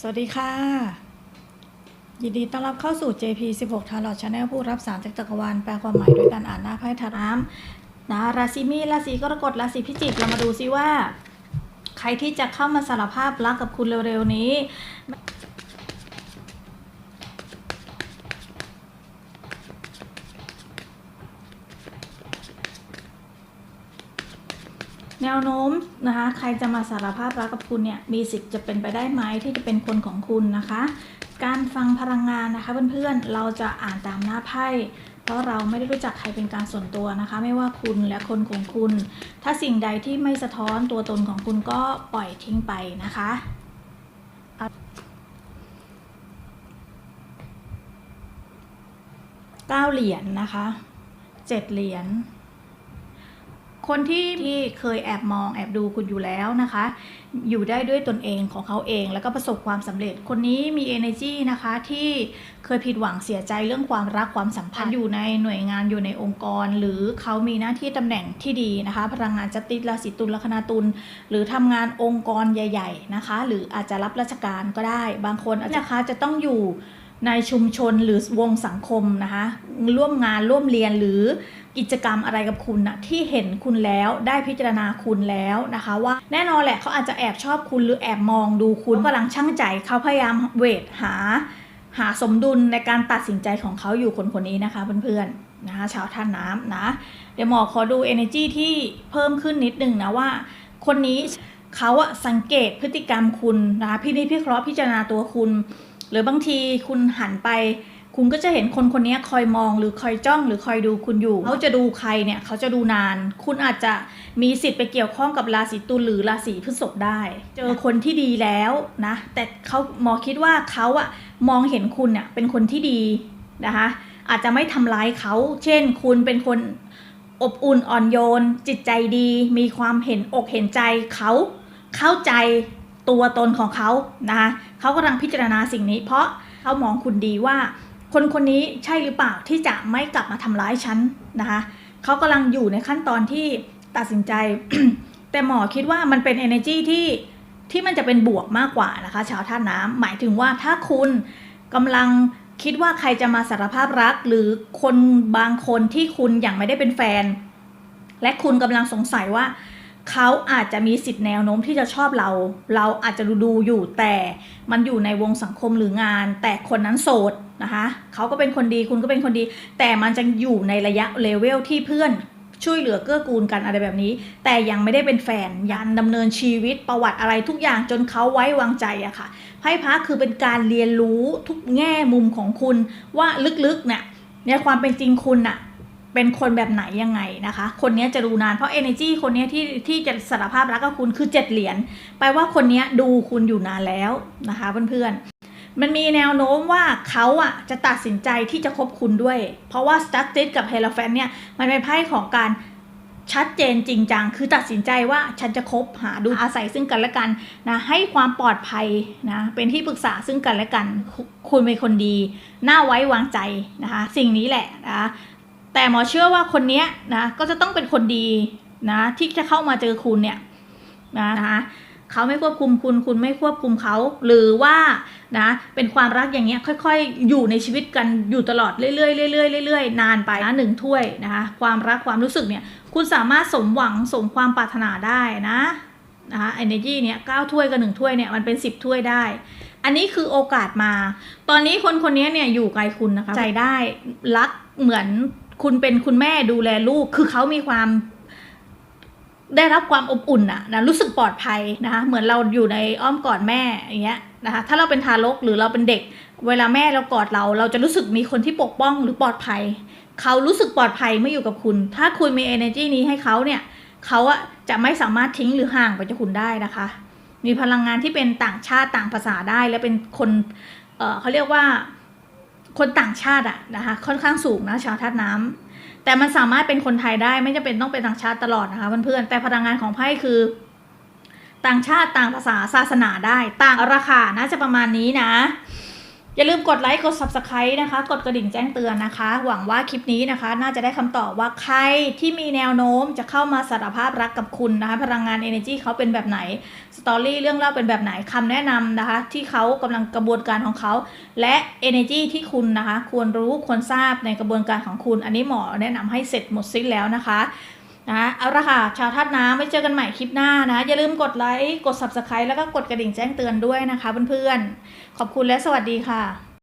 สวัสดีค่ะ ยินดีต้อนรับเข้าสู่ JP 16 Tarot Channel ผู้รับสารจากจักรวาลแปลความหมายด้วยการอ่านหน้าไพ่ทาร้ามนะราศีมีราศีกรกฎราศีพิจิกเรามาดูซิว่า ใครที่จะเข้ามาสารภาพรักกับคุณเร็วๆนี้ แนวโน้มนะคะใครจะมาสารภาพรักกับคุณเนี่ยมีสิทธิ์จะเป็นไปได้ไหมที่จะเป็นคนของคุณนะคะ การฟังพลังงานนะคะเพื่อนๆเราจะอ่านตามหน้าไพ่เพราะเราไม่ได้รู้จักใครเป็นการส่วนตัวนะคะ ไม่ว่าคุณและคนของคุณ ถ้าสิ่งใดที่ไม่สะท้อนตัวตนของคุณก็ปล่อยทิ้งไปนะคะเก้าเหรียญนะคะเจ็ดเหรียญ คนที่ที่เคยแอบมองแอบดูคุณอยู่แล้วนะคะ อยู่ได้ด้วยตนเองของเขาเอง แล้วก็ประสบความสำเร็จ คนนี้มี energy นะคะที่เคยผิดหวังเสียใจเรื่องความรักความสัมพันธ์อยู่ในหน่วยงานอยู่ในองค์กร หรือเขามีหน้าที่ตำแหน่งที่ดีนะคะ พลังงานจะติดราศีตุลลัคนาตุลหรือทำงานองค์กรใหญ่ ๆนะคะ หรืออาจจะรับราชการก็ได้ บางคนอาจจะนะคะจะต้องอยู่ ในชุมชนหรือวงสังคมนะคะร่วมงานร่วมเรียนหรือกิจกรรมอะไรกับคุณนะที่เห็นคุณแล้วได้พิจารณาคุณแล้วนะคะ ว่าแน่นอนแหละเขาอาจจะแอบชอบคุณหรือแอบมองดูคุณกำลังช่างใจเขาพยายามเวทหา หาสมดุลในการตัดสินใจของเขาอยู่คนคนนี้นะคะเพื่อนๆนะคะชาวท่านน้ำนะ เดี๋ยวหมอขอดู energy ที่เพิ่มขึ้นนิดนึงนะว่า คนนี้เขาอะสังเกตพฤติกรรมคุณนะคะพี่นี่พี่เคราะห์พิจารณาตัวคุณ หรือบางทีคุณหันไป คุณก็จะเห็นคนคนนี้คอยมองหรือคอยจ้องหรือคอยดูคุณอยู่ เขาจะดูใครเนี่ยเขาจะดูนาน คุณอาจจะมีสิทธิ์ไปเกี่ยวข้องกับราศีตุลหรือราศีพฤษภได้ เจอคนที่ดีแล้วนะ แต่เขาหมอคิดว่าเขาอะมองเห็นคุณเนี่ยเป็นคนที่ดีนะคะอาจจะไม่ทำร้ายเขา เช่น คุณเป็นคนอบอุ่นอ่อนโยน จิตใจดี มีความเห็นอกเห็นใจเขา เข้าใจ ตัวตนของเขานะคะเขากำลังพิจารณาสิ่งนี้ เพราะเขามองคุณดีว่า คนคนนี้ใช่หรือเปล่าที่จะไม่กลับมาทำร้ายฉันนะคะเขากำลังอยู่ในขั้นตอนที่ตัดสินใจ แต่หมอคิดว่ามันเป็น energy ที่ที่มันจะเป็นบวกมากกว่านะคะ ชาวท่าน้ำหมายถึงว่าถ้าคุณกำลังคิดว่าใครจะมาสารภาพรัก หรือคนบางคนที่คุณยังไม่ได้เป็นแฟน และคุณกำลังสงสัยว่า เขาอาจจะมีสิทธิ์แนวโน้มที่จะชอบเรา เราอาจจะดูดูอยู่แต่มันอยู่ในวงสังคมหรืองาน แต่คนนั้นโสดนะคะเขาก็เป็นคนดีคุณก็เป็นคนดี แต่มันจะอยู่ในระยะเลเวลที่เพื่อนช่วยเหลือเกื้อกูลกันอะไรแบบนี้ แต่ยังไม่ได้เป็นแฟนยันดำเนินชีวิตประวัติอะไรทุกอย่างจนเขาไว้วางใจอะค่ะไพ่พระคือเป็นการเรียนรู้ทุกแง่มุมของคุณว่าลึกๆเนี่ยในความเป็นจริงคุณน่ะ เป็นคนแบบไหนยังไงนะคะ คนนี้จะดูนานเพราะ energy คนนี้ที่ที่จะสารภาพรักกับคุณคือเจ็ดเหรียญแปลว่าคนนี้ดูคุณอยู่นานแล้วนะคะเพื่อนๆ มันมีแนวโน้มว่าเขาอะจะตัดสินใจที่จะคบคุณด้วย เพราะว่า s t a r t e d กับ h e r o p h a n t เนี่ยมันเป็นไพ่ของการชัดเจนจริงจังคือตัดสินใจว่าฉันจะคบหาดูอาศัยซึ่งกันและกันนะให้ความปลอดภัยนะเป็นที่ปรึกษาซึ่งกันและกัน คุคุณเป็นคนดี น่าไว้วางใจนะคะ สิ่งนี้แหละนะคะ แต่หมอเชื่อว่าคนเนี้ยนะก็จะต้องเป็นคนดีนะที่จะเข้ามาเจอคุณเนี่ยนะนะเขาไม่ควบคุมคุณคุณไม่ควบคุมเขา หรือว่านะเป็นความรักอย่างเงี้ยค่อยๆ อยู่ในชีวิตกันอยู่ตลอดเรื่อยๆเรื่อยๆเรื่อยๆนานไปนะหนึ่งถ้วยนะคะความรักความรู้สึกเนี่ยคุณสามารถสมหวังสมความปรารถนาได้นะนะคะ energy เนี่ยเก้าถ้วยกับหนึ่งถ้วยเนี่ยมันเป็นสิบถ้วยได้ อันนี้คือโอกาสมา ตอนนี้คนคนนี้เนี่ยอยู่ไกลคุณนะคะใจได้รักเหมือน คุณเป็นคุณแม่ดูแลลูก คือเขามีความได้รับความอบอุ่นอะนะรู้สึกปลอดภัยนะคะเหมือนเราอยู่ในอ้อมกอดแม่อย่างเงี้ยนะคะถ้าเราเป็นทารกหรือเราเป็นเด็ก เวลาแม่เรากอดเรา เราจะรู้สึกมีคนที่ปกป้องหรือปลอดภัย เขารู้สึกปลอดภัยเมื่ออยู่กับคุณ ถ้าคุณมี energy นี้ให้เขาเนี่ยเขาอะจะไม่สามารถทิ้งหรือห่างไปจากคุณได้นะคะ มีพลังงานที่เป็นต่างชาติต่างภาษาได้และเป็นคนเเขาเรียกว่า คนต่างชาติอะนะคะค่อนข้างสูงนะชาวธาตุน้ำแต่มันสามารถเป็นคนไทยได้ไม่จำเป็นต้องเป็นต่างชาติตลอดนะคะเพื่อนๆแต่พลังงานของไพ่คือ ต่างชาติต่างภาษาศาสนาได้ ต่างราคาน่าจะประมาณนี้นะ อย่าลืมกดไลค์กด subscribe นะคะ กดกระดิ่งแจ้งเตือนนะคะ หวังว่าคลิปนี้นะคะ น่าจะได้คำตอบว่าใครที่มีแนวโน้มจะเข้ามาสารภาพรักกับคุณนะคะ พลังงาน energy เขาเป็นแบบไหนสตอรี่เรื่องเล่าเป็นแบบไหนคำแนะนำนะคะ ที่เขากำลังกระบวนการของเขา และ energy ที่คุณนะคะ ควรรู้ควรทราบในกระบวนการของคุณ อันนี้หมอแนะนำให้เสร็จหมดสิ้นแล้วนะคะ นะเอาละค่ะ ชาวธาตุน้ำไว้เจอกันใหม่คลิปหน้านะ อย่าลืมกดไลค์ กด subscribe แล้วก็กดกระดิ่งแจ้งเตือนด้วยนะคะเพื่อนๆ ขอบคุณและสวัสดีค่ะ